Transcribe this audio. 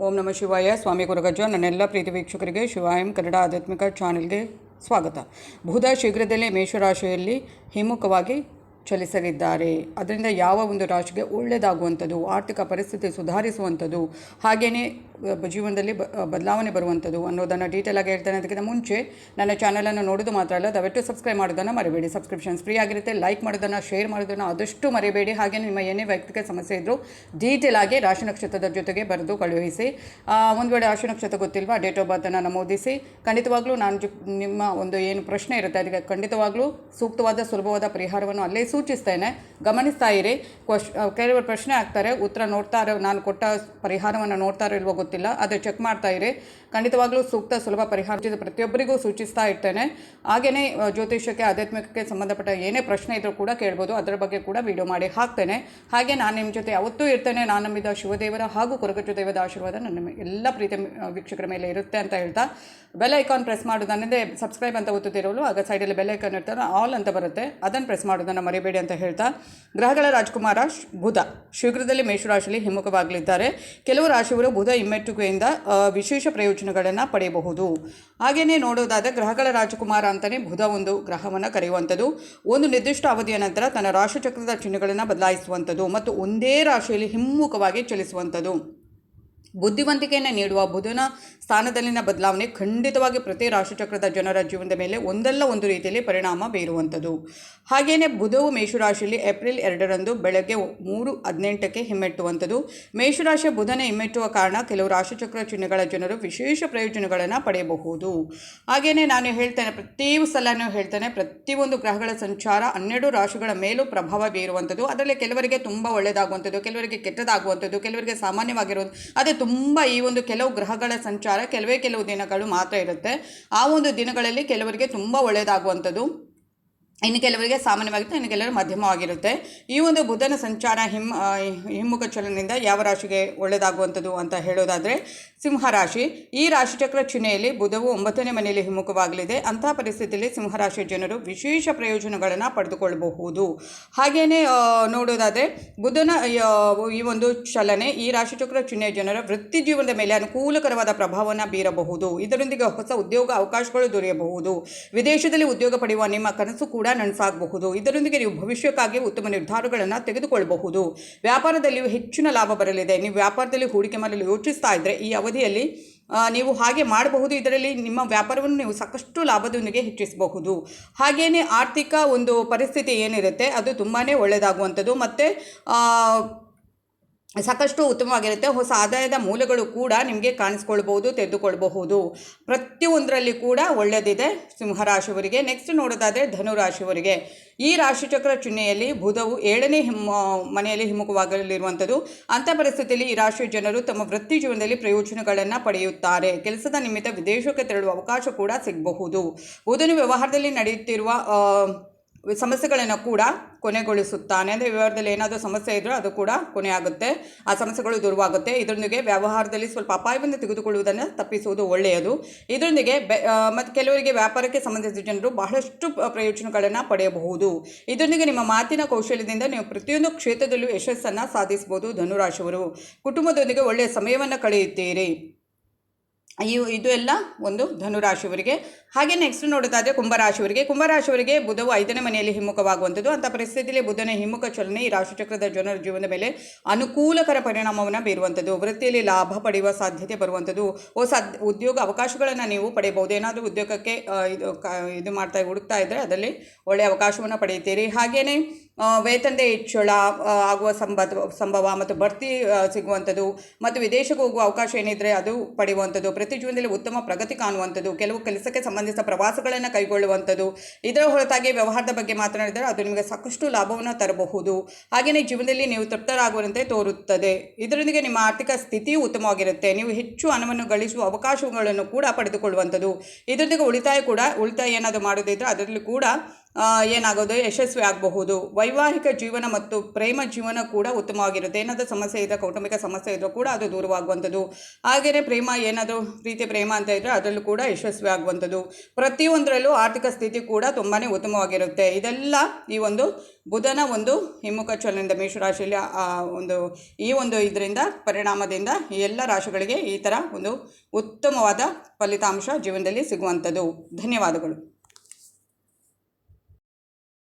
ಓಂ ನಮ ಶಿವಾಯ. ಸ್ವಾಮಿ ಗುರುಗಜ್ಜ, ನನ್ನೆಲ್ಲ ಪ್ರೀತಿ ವೀಕ್ಷಕರಿಗೆ ಶಿವಾಯಂ ಕನ್ನಡ ಆಧ್ಯಾತ್ಮಿಕ ಚಾನೆಲ್ಗೆ ಸ್ವಾಗತ. ಬುಧ ಶೀಘ್ರದಲ್ಲೇ ಮೇಷರಾಶಿಯಲ್ಲಿ ಹಿಮ್ಮುಖವಾಗಿ ಚಲಿಸಲಿದ್ದಾರೆ. ಅದರಿಂದ ಯಾವ ಒಂದು ರಾಶಿಗೆ ಒಳ್ಳೆಯದಾಗುವಂಥದ್ದು, ಆರ್ಥಿಕ ಪರಿಸ್ಥಿತಿ ಸುಧಾರಿಸುವಂಥದ್ದು ಹಾಗೆಯೇ ಜೀವನದಲ್ಲಿ ಬದಲಾವಣೆ ಬರುವಂಥದ್ದು ಅನ್ನೋದನ್ನು ಡೀಟೇಲ್ ಆಗಿ ಹೇಳ್ತಾನೆ ಅದಕ್ಕಿಂತ ಮುಂಚೆ ನನ್ನ ಚಾನಲನ್ನು ನೋಡೋದು ಮಾತ್ರ ಅಲ್ಲ, ದಯವಿಟ್ಟು ಸಬ್ಸ್ಕ್ರೈಬ್ ಮಾಡೋದನ್ನು ಮರಿಬೇಡಿ. ಸಬ್ಸ್ಕ್ರಿಪ್ಷನ್ಸ್ ಫ್ರೀ ಆಗಿರುತ್ತೆ ಲೈಕ್ ಮಾಡೋದನ್ನು ಶೇರ್ ಮಾಡೋದನ್ನು ಆದಷ್ಟು ಮರಿಬೇಡಿ. ಹಾಗೆ ನಿಮ್ಮ ಏನೇ ವೈಯಕ್ತಿಕ ಸಮಸ್ಯೆ ಇದ್ದರೂ ಡೀಟೇಲ್ ಆಗಿ ರಾಶಿ ನಕ್ಷತ್ರದ ಜೊತೆಗೆ ಬರೆದು ಕಳುಹಿಸಿ. ಒಂದು ವೇಳೆ ರಾಶಿ ನಕ್ಷತ್ರ ಗೊತ್ತಿಲ್ವಾ ಡೇಟ್ ಆಫ್ ಬರ್ತನ್ನು ನಮೂದಿಸಿ. ಖಂಡಿತವಾಗ್ಲೂ ನಾನು ನಿಮ್ಮ ಒಂದು ಏನು ಪ್ರಶ್ನೆ ಇರುತ್ತೆ, ಅದಕ್ಕೆ ಖಂಡಿತವಾಗ್ಲೂ ಸೂಕ್ತವಾದ, ಸುಲಭವಾದ ಪರಿಹಾರವನ್ನು ಅಲ್ಲೇ ಸೂಚಿಸ್ತೇನೆ. ಗಮನಿಸ್ತಾ ಇರಿ. ಕ್ವಶ್ ಕೆಲವರು ಪ್ರಶ್ನೆ ಆಗ್ತಾರೆ ಉತ್ತರ ನೋಡ್ತಾ ಇರೋ, ನಾನು ಕೊಟ್ಟ ಪರಿಹಾರವನ್ನು ನೋಡ್ತಾರೋ ಇಲ್ವೋ ಗೊತ್ತಿಲ್ಲ ಅದು ಚೆಕ್ ಮಾಡ್ತಾ ಇರಿ. ಖಂಡಿತವಾಗ್ಲೂ ಸೂಕ್ತ ಸುಲಭ ಪರಿಹಾರ ಪ್ರತಿಯೊಬ್ಬರಿಗೂ ಸೂಚಿಸ್ತಾ ಇರ್ತೇನೆ. ಹಾಗೆಯೇ ಜ್ಯೋತಿಷ್ಯಕ್ಕೆ, ಆಧ್ಯಾತ್ಮಿಕಕ್ಕೆ ಸಂಬಂಧಪಟ್ಟ ಏನೇ ಪ್ರಶ್ನೆ ಇದ್ರೂ ಕೂಡ ಕೇಳ್ಬೋದು. ಅದರ ಬಗ್ಗೆ ಕೂಡ ವಿಡಿಯೋ ಮಾಡಿ ಹಾಕ್ತೇನೆ. ಹಾಗೆ ನಾನು ನಿಮ್ಮ ಜೊತೆ ಯಾವತ್ತೂ ಇರ್ತೇನೆ. ನಾನು ನಂಬಿದ ಶಿವದೇವರ ಹಾಗೂ ಕೊರಗಜ್ಜು ದೇವದ ಆಶೀರ್ವಾದ ನನ್ನ ಎಲ್ಲ ಪ್ರೀತಿ ವೀಕ್ಷಕರ ಮೇಲೆ ಇರುತ್ತೆ ಅಂತ ಹೇಳ್ತಾ. ಬೆಲ್ ಐಕಾನ್ ಪ್ರೆಸ್ ಮಾಡೋದನ್ನೇ ಸಬ್ಸ್ಕ್ರೈಬ್ ಅಂತ ಒತ್ತುತ್ತಿರೋಳು ಆಗ ಸೈಡಲ್ಲಿ ಬೆಲ್ ಐಕಾನ್ ಇರ್ತಾರೆ ಆಲ್ ಅಂತ ಬರುತ್ತೆ. ಅದನ್ನು ಪ್ರೆಸ್ ಮಾಡೋದನ್ನು ಮರಿಬೇಡಿ ಅಂತ ಹೇಳ್ತಾ. ಗ್ರಹಗಳ ರಾಜಕುಮಾರ ಬುಧ. ಶೀಘ್ರದಲ್ಲಿ ಮೇಷರಾಶಿಯಲ್ಲಿ ಹಿಮ್ಮುಖವಾಗಲಿದ್ದಾರೆ. ಕೆಲವು ರಾಶಿಗಳು ಬುಧ ಹಿಮ್ಮೆಟ್ಟುಗೆಯಿಂದ ಆ, ವಿಶೇಷ ಪ್ರಯೋಜನಗಳನ್ನು ಪಡೆಯಬಹುದು. ಹಾಗೆಯೇ ನೋಡೋದಾದರೆ ಗ್ರಹಗಳ ರಾಜಕುಮಾರ ಅಂತಲೇ ಬುಧ ಒಂದು ಗ್ರಹವನ್ನು ಕರೆಯುವಂಥದ್ದು. ಒಂದು ನಿರ್ದಿಷ್ಟ ಅವಧಿಯ ನಂತರ ತನ್ನ ರಾಶಿಚಕ್ರದ ಚಿಹ್ನೆಗಳನ್ನು ಬದಲಾಯಿಸುವಂಥದ್ದು ಮತ್ತು ಒಂದೇ ರಾಶಿಯಲ್ಲಿ ಹಿಮ್ಮುಖವಾಗಿ ಚಲಿಸುವಂಥದ್ದು. ಬುದ್ಧಿವಂತಿಕೆಯನ್ನು ನೀಡುವ ಬುಧನ ಸ್ಥಾನದಲ್ಲಿನ ಬದಲಾವಣೆ ಖಂಡಿತವಾಗಿ ಪ್ರತಿ ರಾಶಿಚಕ್ರದ ಜನರ ಜೀವನದ ಮೇಲೆ ಒಂದಲ್ಲ ಒಂದು ರೀತಿಯಲ್ಲಿ ಪರಿಣಾಮ ಬೀರುವಂಥದ್ದು. ಹಾಗೆಯೇ ಬುಧವು ಮೇಷರಾಶಿಯಲ್ಲಿ ಏಪ್ರಿಲ್ ಎರಡರಂದು ಬೆಳಗ್ಗೆ ಮೂರು ಹದಿನೆಂಟಕ್ಕೆ ಹಿಮ್ಮೆಟ್ಟುವಂಥದ್ದು. ಮೇಷರಾಶಿಯ ಬುಧನ ಹಿಮ್ಮೆಟ್ಟುವ ಕಾರಣ ಕೆಲವು ರಾಶಿಚಕ್ರ ಚಿಹ್ನೆಗಳ ಜನರು ವಿಶೇಷ ಪ್ರಯೋಜನಗಳನ್ನು ಪಡೆಯಬಹುದು. ಹಾಗೆಯೇ ನಾನು ಹೇಳ್ತೇನೆ, ಪ್ರತಿ ಸಲನೂ ಹೇಳ್ತೇನೆ ಪ್ರತಿಯೊಂದು ಗ್ರಹಗಳ ಸಂಚಾರ ಹನ್ನೆರಡು ರಾಶಿಗಳ ಮೇಲೂ ಪ್ರಭಾವ ಬೀರುವಂಥದ್ದು. ಅದರಲ್ಲಿ ಕೆಲವರಿಗೆ ತುಂಬ ಒಳ್ಳೆಯದಾಗುವಂಥದ್ದು, ಕೆಲವರಿಗೆ ಕೆಟ್ಟದಾಗುವಂಥದ್ದು, ಕೆಲವರಿಗೆ ಸಾಮಾನ್ಯವಾಗಿರುವಂಥ ತುಂಬ ಈ ಒಂದು ಕೆಲವು ಗ್ರಹಗಳ ಸಂಚಾರ ಕೆಲವೇ ಕೆಲವು ದಿನಗಳು ಮಾತ್ರ ಇರುತ್ತೆ. ಆ ಒಂದು ದಿನಗಳಲ್ಲಿ ಕೆಲವರಿಗೆ ತುಂಬ ಒಳ್ಳೆಯದಾಗುವಂಥದ್ದು ಇನ್ನು ಕೆಲವರಿಗೆ ಸಾಮಾನ್ಯವಾಗಿರುತ್ತೆ, ಇನ್ನು ಕೆಲವರು ಮಧ್ಯಮವಾಗಿರುತ್ತೆ. ಈ ಒಂದು ಬುಧನ ಸಂಚಾರ ಹಿಮ್ಮ ಹಿಮ್ಮುಖ ಚಲನದಿಂದ ಯಾವ ರಾಶಿಗೆ ಒಳ್ಳೆಯದಾಗುವಂಥದ್ದು ಅಂತ ಹೇಳೋದಾದರೆ ಸಿಂಹರಾಶಿ ಈ ರಾಶಿಚಕ್ರ ಚಿಹ್ನೆಯಲ್ಲಿ ಬುಧವು ಒಂಬತ್ತನೇ ಮನೆಯಲ್ಲಿ ಹಿಮ್ಮುಖವಾಗಲಿದೆ. ಅಂತಹ ಪರಿಸ್ಥಿತಿಯಲ್ಲಿ ಸಿಂಹರಾಶಿಯ ಜನರು ವಿಶೇಷ ಪ್ರಯೋಜನಗಳನ್ನು ಪಡೆದುಕೊಳ್ಳಬಹುದು. ಹಾಗೆಯೇ ನೋಡೋದಾದರೆ ಬುಧನ, ಈ ಒಂದು ಚಲನೆ ಈ ರಾಶಿಚಕ್ರ ಚಿಹ್ನೆಯ ಜನರ ವೃತ್ತಿ ಜೀವನದ ಮೇಲೆ ಅನುಕೂಲಕರವಾದ ಪ್ರಭಾವವನ್ನು ಬೀರಬಹುದು. ಇದರೊಂದಿಗೆ ಹೊಸ ಉದ್ಯೋಗ ಅವಕಾಶಗಳು ದೊರೆಯಬಹುದು. ವಿದೇಶದಲ್ಲಿ ಉದ್ಯೋಗ ಪಡೆಯುವ ನಿಮ್ಮ ಕನಸು ಕೂಡ ನನಸಾಗಬಹುದು. ಇದರೊಂದಿಗೆ ನೀವು ಭವಿಷ್ಯಕ್ಕಾಗಿ ಉತ್ತಮ ನಿರ್ಧಾರಗಳನ್ನು ತೆಗೆದುಕೊಳ್ಳಬಹುದು. ವ್ಯಾಪಾರದಲ್ಲಿಯೂ ಹೆಚ್ಚಿನ ಲಾಭ ಬರಲಿದೆ. ನೀವು ವ್ಯಾಪಾರದಲ್ಲಿ ಹೂಡಿಕೆ ಮಾಡಲು ಯೋಚಿಸ್ತಾ ಇದ್ದರೆ ಈ ಅವಧಿಯಲ್ಲಿ ನೀವು ಹಾಗೆ ಮಾಡಬಹುದು. ಇದರಲ್ಲಿ ನಿಮ್ಮ ವ್ಯಾಪಾರವನ್ನು ನೀವು ಸಾಕಷ್ಟು ಲಾಭದೊಂದಿಗೆ ಹೆಚ್ಚಿಸಬಹುದು. ಹಾಗೆಯೇ ಆರ್ಥಿಕ ಒಂದು ಪರಿಸ್ಥಿತಿ ಏನಿರುತ್ತೆ, ಅದು ತುಂಬಾ ಒಳ್ಳೆಯದಾಗುವಂಥದ್ದು. ಮತ್ತು ಸಾಕಷ್ಟು ಉತ್ತಮವಾಗಿರುತ್ತೆ. ಹೊಸ ಆದಾಯದ ಮೂಲಗಳು ಕೂಡ ನಿಮಗೆ ಕಾಣಿಸ್ಕೊಳ್ಬಹುದು, ತೆಗೆದುಕೊಳ್ಬಹುದು. ಪ್ರತಿಯೊಂದರಲ್ಲಿ ಕೂಡ ಒಳ್ಳೆಯದಿದೆ ಸಿಂಹರಾಶಿಯವರಿಗೆ. ನೆಕ್ಸ್ಟ್ ನೋಡೋದಾದರೆ ಧನುರಾಶಿಯವರಿಗೆ. ಈ ರಾಶಿಚಕ್ರ ಚಿಹ್ನೆಯಲ್ಲಿ ಬುಧವು ಏಳನೇ ಹಿಮ್ಮ ಮನೆಯಲ್ಲಿ ಹಿಮ್ಮುಖವಾಗಲಿರುವಂಥದ್ದು ಅಂಥ ಪರಿಸ್ಥಿತಿಯಲ್ಲಿ ಈ ರಾಶಿಯ ಜನರು ತಮ್ಮ ವೃತ್ತಿ ಜೀವನದಲ್ಲಿ ಪ್ರಯೋಜನಗಳನ್ನು ಪಡೆಯುತ್ತಾರೆ. ಕೆಲಸದ ನಿಮಿತ್ತ ವಿದೇಶಕ್ಕೆ ತೆರಳುವ ಅವಕಾಶ ಕೂಡ ಸಿಗಬಹುದು. ಬುಧನು ವ್ಯವಹಾರದಲ್ಲಿ ನಡೆಯುತ್ತಿರುವ ಸಮಸ್ಯೆಗಳನ್ನು ಕೂಡ ಕೊನೆಗೊಳಿಸುತ್ತಾನೆ. ಅಂದರೆ ವ್ಯವಹಾರದಲ್ಲಿ ಏನಾದರೂ ಸಮಸ್ಯೆ ಇದ್ದರೂ ಅದು ಕೂಡ ಕೊನೆ ಆಗುತ್ತೆ ಆ ಸಮಸ್ಯೆಗಳು ದೂರವಾಗುತ್ತೆ. ಇದರೊಂದಿಗೆ ವ್ಯವಹಾರದಲ್ಲಿ ಸ್ವಲ್ಪ ಅಪಾಯವನ್ನು ತೆಗೆದುಕೊಳ್ಳುವುದನ್ನು ತಪ್ಪಿಸುವುದು ಒಳ್ಳೆಯದು. ಇದರೊಂದಿಗೆ ಬೆ ಮತ್ತು ಕೆಲವರಿಗೆ ವ್ಯಾಪಾರಕ್ಕೆ ಸಂಬಂಧಿಸಿದ ಜನರು ಬಹಳಷ್ಟು ಪ್ರಯೋಜನಗಳನ್ನು ಪಡೆಯಬಹುದು. ಇದರೊಂದಿಗೆ ನಿಮ್ಮ ಮಾತಿನ ಕೌಶಲ್ಯದಿಂದ ನೀವು ಪ್ರತಿಯೊಂದು ಕ್ಷೇತ್ರದಲ್ಲೂ ಯಶಸ್ಸನ್ನು ಸಾಧಿಸಬಹುದು ಧನುರಾಶಿಯವರು. ಕುಟುಂಬದೊಂದಿಗೆ ಒಳ್ಳೆಯ ಸಮಯವನ್ನು ಕಳೆಯುತ್ತೀರಿ. ಈ, ಇದು ಎಲ್ಲ ಒಂದು ಧನುರಾಶಿಯವರಿಗೆ ಹಾಗೆ ನೆಕ್ಸ್ಟ್ ನೋಡೋದಾದರೆ ಕುಂಭರಾಶಿಯವರಿಗೆ. ಕುಂಭರಾಶಿಯವರಿಗೆ ಬುಧವು ಐದನೇ ಮನೆಯಲ್ಲಿ ಹಿಮ್ಮುಖವಾಗುವಂಥದ್ದು. ಅಂಥ ಪರಿಸ್ಥಿತಿಯಲ್ಲಿ ಬುಧನ ಹಿಮ್ಮುಖ ಚಲನೆ ಈ ರಾಶಿಚಕ್ರದ ಜನರ ಜೀವನದ ಮೇಲೆ ಅನುಕೂಲಕರ ಪರಿಣಾಮವನ್ನು ಬೀರುವಂಥದ್ದು. ವೃತ್ತಿಯಲ್ಲಿ ಲಾಭ ಪಡೆಯುವ ಸಾಧ್ಯತೆ ಬರುವಂಥದ್ದು. ಹೊಸ ಉದ್ಯೋಗ ಅವಕಾಶಗಳನ್ನು ನೀವು ಪಡೆಯಬಹುದು. ಏನಾದರೂ ಉದ್ಯೋಗಕ್ಕೆ ಇದು ಮಾಡ್ತಾ, ಹುಡುಕ್ತಾ ಇದ್ದರೆ ಅದರಲ್ಲಿ ಒಳ್ಳೆಯ ಅವಕಾಶವನ್ನು ಪಡೆಯುತ್ತೀರಿ. ಹಾಗೆಯೇ ವೇತನದ ಹೆಚ್ಚಳ ಆಗುವ ಸಂಭವ ಸಂಭವ ಮತ್ತು ಬಡ್ತಿ ಸಿಗುವಂಥದ್ದು ಮತ್ತು ವಿದೇಶಕ್ಕೆ ಹೋಗುವ ಅವಕಾಶ ಏನಿದ್ರೆ ಅದು ಪಡೆಯುವಂಥದ್ದು. ಪ್ರತಿ ಜೀವನದಲ್ಲಿ ಉತ್ತಮ ಪ್ರಗತಿ ಕಾಣುವಂಥದ್ದು. ಕೆಲವು ಕೆಲಸಕ್ಕೆ ಸಂಬಂಧಿಸಿದ ಪ್ರವಾಸಗಳನ್ನು ಕೈಗೊಳ್ಳುವಂಥದ್ದು. ಇದರ ಹೊರತಾಗಿ ವ್ಯವಹಾರದ ಬಗ್ಗೆ ಮಾತನಾಡಿದರೆ ಅದು ನಿಮಗೆ ಸಾಕಷ್ಟು ಲಾಭವನ್ನು ತರಬಹುದು. ಹಾಗೆಯೇ ಜೀವನದಲ್ಲಿ ನೀವು ತೃಪ್ತರಾಗುವಂತೆ ತೋರುತ್ತದೆ. ಇದರೊಂದಿಗೆ ನಿಮ್ಮ ಆರ್ಥಿಕ ಸ್ಥಿತಿಯು ಉತ್ತಮವಾಗಿರುತ್ತೆ. ನೀವು ಹೆಚ್ಚು ಹಣವನ್ನು ಗಳಿಸುವ ಅವಕಾಶಗಳನ್ನು ಕೂಡ ಪಡೆದುಕೊಳ್ಳುವಂಥದ್ದು. ಇದರೊಂದಿಗೆ ಉಳಿತಾಯ ಕೂಡ, ಉಳಿತಾಯ ಏನಾದರೂ ಮಾಡೋದಿದ್ರೆ ಅದರಲ್ಲಿ ಕೂಡ ಏನಾಗೋದು? ಯಶಸ್ವಿ ಆಗಬಹುದು. ವೈವಾಹಿಕ ಜೀವನ ಮತ್ತು ಪ್ರೇಮ ಜೀವನ ಕೂಡ ಉತ್ತಮವಾಗಿರುತ್ತೆ. ಏನಾದರೂ ಸಮಸ್ಯೆ ಇದ್ದರೆ ಕೌಟುಂಬಿಕ ಸಮಸ್ಯೆ ಇದ್ದರೂ ಕೂಡ ಅದು ದೂರವಾಗುವಂಥದ್ದು. ಹಾಗೆಯೇ ಪ್ರೇಮ ಏನಾದರೂ ಪ್ರೀತಿ, ಪ್ರೇಮ ಅಂತ ಇದ್ದರೆ ಅದರಲ್ಲೂ ಕೂಡ ಯಶಸ್ವಿ ಆಗುವಂಥದ್ದು. ಪ್ರತಿಯೊಂದರಲ್ಲೂ ಆರ್ಥಿಕ ಸ್ಥಿತಿ ಕೂಡ ತುಂಬಾ ಉತ್ತಮವಾಗಿರುತ್ತೆ. ಇದೆಲ್ಲ ಈ ಒಂದು ಬುಧನ ಒಂದು ಹಿಮ್ಮುಖ ಚಲನದಿಂದ ಮೇಷರಾಶಿಯಲ್ಲಿ ಒಂದು ಈ ಒಂದು ಇದರಿಂದ, ಪರಿಣಾಮದಿಂದ ಈ ಎಲ್ಲ ರಾಶಿಗಳಿಗೆ ಈ ಥರ ಒಂದು ಉತ್ತಮವಾದ ಫಲಿತಾಂಶ ಜೀವನದಲ್ಲಿ ಸಿಗುವಂಥದ್ದು. ಧನ್ಯವಾದಗಳು.